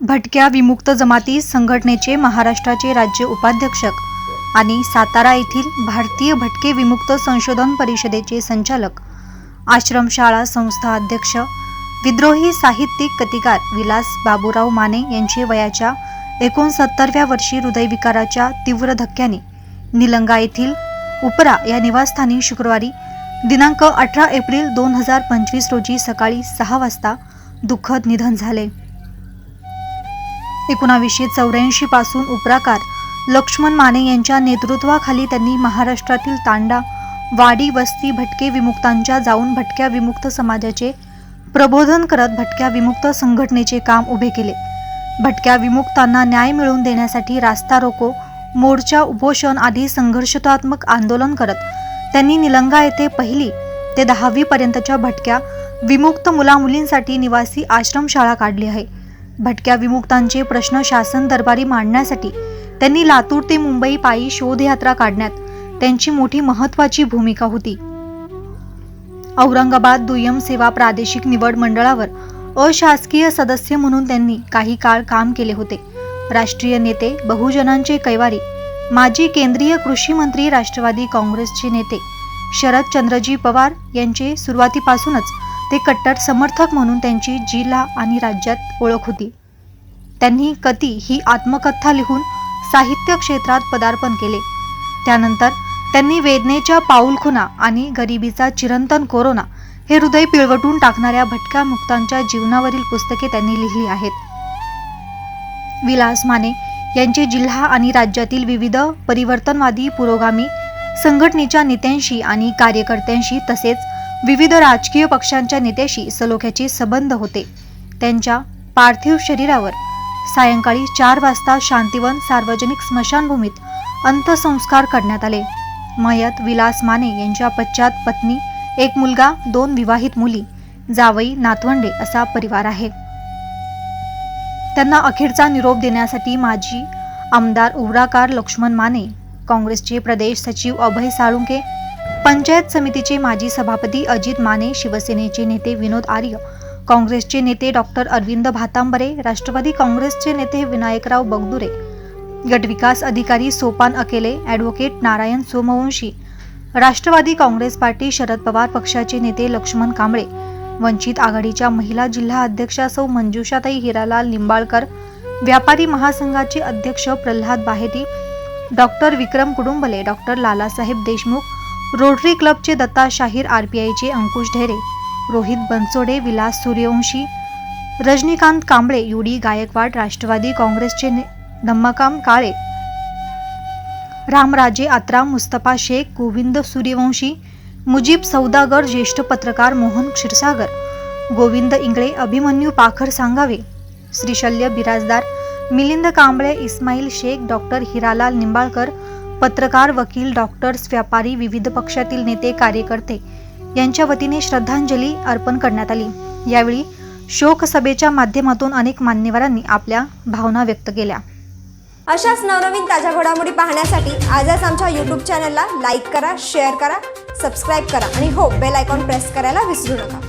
भटक्या विमुक्त जमाती संघटनेचे महाराष्ट्राचे राज्य उपाध्यक्षक आणि सातारा येथील भारतीय भटके विमुक्त संशोधन परिषदेचे संचालक आश्रमशाळा संस्था अध्यक्ष विद्रोही साहित्यिक कथिकार विलास बाबूराव माने यांचे वयाच्या एकोणसत्तरव्या वर्षी हृदयविकाराच्या तीव्र धक्क्याने निलंगा येथील उपरा या निवासस्थानी शुक्रवारी दिनांक अठरा एप्रिल दोन हजार पंचवीस रोजी सकाळी सहा वाजता दुःखद निधन झाले. एकोणावीसशे चौऱ्याऐंशी पासून उपराकार. लक्ष्मण माने यांच्या नेतृत्वाखाली त्यांनी महाराष्ट्रातील तांडा वाडी वस्ती भटके विमुक्तांच्या जाऊन भटक्या विमुक्त समाजाचे प्रबोधन करत भटक्या विमुक्त संघटनेचे काम उभे केले. भटक्या विमुक्तांना न्याय मिळवून देण्यासाठी रास्ता रोको मोर्चा उपोषण आदी संघर्षात्मक आंदोलन करत त्यांनी निलंगा येथे पहिली ते दहावी पर्यंतच्या भटक्या विमुक्त मुलामुलींसाठी निवासी आश्रमशाळा काढली आहे. भटक्या विमुक्तांचे प्रश्न शासन दरबारी मांडण्यासाठी त्यांनी लातूर ते मुंबई पायी शोधयात्रा काढण्यात त्यांची मोठी महत्वाची भूमिका होती. औरंगाबाद दुय्यम सेवा प्रादेशिक निवड मंडळावर अशासकीय सदस्य म्हणून त्यांनी काही काळ काम केले होते. राष्ट्रीय नेते बहुजनांचे कैवारी माजी केंद्रीय कृषी मंत्री राष्ट्रवादी काँग्रेसचे नेते शरद चंद्रजी पवार यांचे सुरुवातीपासूनच ते कट्टर समर्थक म्हणून त्यांची जिल्हा आणि राज्यात ओळख होती. त्यांनी कती ही आत्मकथा लिहून साहित्य क्षेत्रात पदार्पण केले. त्यानंतर त्यांनी वेदनेच्या पाऊलखुना आणि गरिबीचा चिरंतन कोरोना हे हृदय पिळवटून टाकणाऱ्या भटक्या मुक्तांच्या जीवनावरील पुस्तके त्यांनी लिहिली आहेत. विलास माने यांचे जिल्हा आणि राज्यातील विविध परिवर्तनवादी पुरोगामी संघटनेच्या नेत्यांशी आणि कार्यकर्त्यांशी तसेच विविध राजकीय पक्षांच्या नेत्याशी सलोख्याचे संबंध होते. त्यांच्या पार्थिव शरीरावर सायंकाळी चार वाजता शांतिवन सार्वजनिक स्मशानभूमीत अंत्यसंस्कार करण्यात आले. मयत विलास माने यांच्या पश्चात पत्नी एक मुलगा दोन विवाहित मुली जावई नातवंडे असा परिवार आहे. त्यांना अखेरचा निरोप देण्यासाठी माजी आमदार उवराकार लक्ष्मण माने काँग्रेसचे प्रदेश सचिव अभय साळुंके पंचायत समितीचे माजी सभापती अजित माने शिवसेनेचे नेते विनोद आर्य काँग्रेसचे नेते डॉक्टर अरविंद भातांबरे राष्ट्रवादी काँग्रेसचे नेते विनायकराव बगदुरे गटविकास अधिकारी Sopan Akele advocate Narayan Somvanshi Rashtrawadi Congress party Sharad Pawar पक्षाचे नेते लक्ष्मण कांबळे वंचित आघाडीच्या महिला जिल्हा अध्यक्षा सौ मंजुषाताई हिरालाल निंबाळकर व्यापारी महासंघाचे अध्यक्ष Pralhad Baheti doctor Vikram Kudumbale doctor Lalasaheb Deshmukh Rotary क्लबचे दत्ता शाहीर आरपीआयचे अंकुश ढेरे रोहित बनसोडे विलास सूर्यवंशी रजनीकांत कांबळे युडी गायकवाड राष्ट्रवादी काँग्रेसचे धम्मकाम काळे रामराजे आत्राम मुस्तफा शेख गोविंद सूर्यवंशी मुजीब सौदागर ज्येष्ठ पत्रकार मोहन क्षीरसागर गोविंद इंगळे अभिमन्यू पाखर सांगावे श्रीशल्य बिराजदार मिलिंद कांबळे इस्माईल शेख डॉक्टर हिरालाल निंबाळकर पत्रकार वकील डॉक्टर्स व्यापारी विविध पक्षातील नेते कार्यकर्ते यांच्या वतीने श्रद्धांजली अर्पण करण्यात आली. यावेळी शोकसभेच्या माध्यमातून अनेक मान्यवरांनी आपल्या भावना व्यक्त केल्या. अशाच नवनवीन ताज्या घडामोडी पाहण्यासाठी आजच आमच्या यूट्यूब चॅनलला लाईक करा शेअर करा सबस्क्राईब करा आणि हो बेल आयकॉन प्रेस करायला विसरू नका.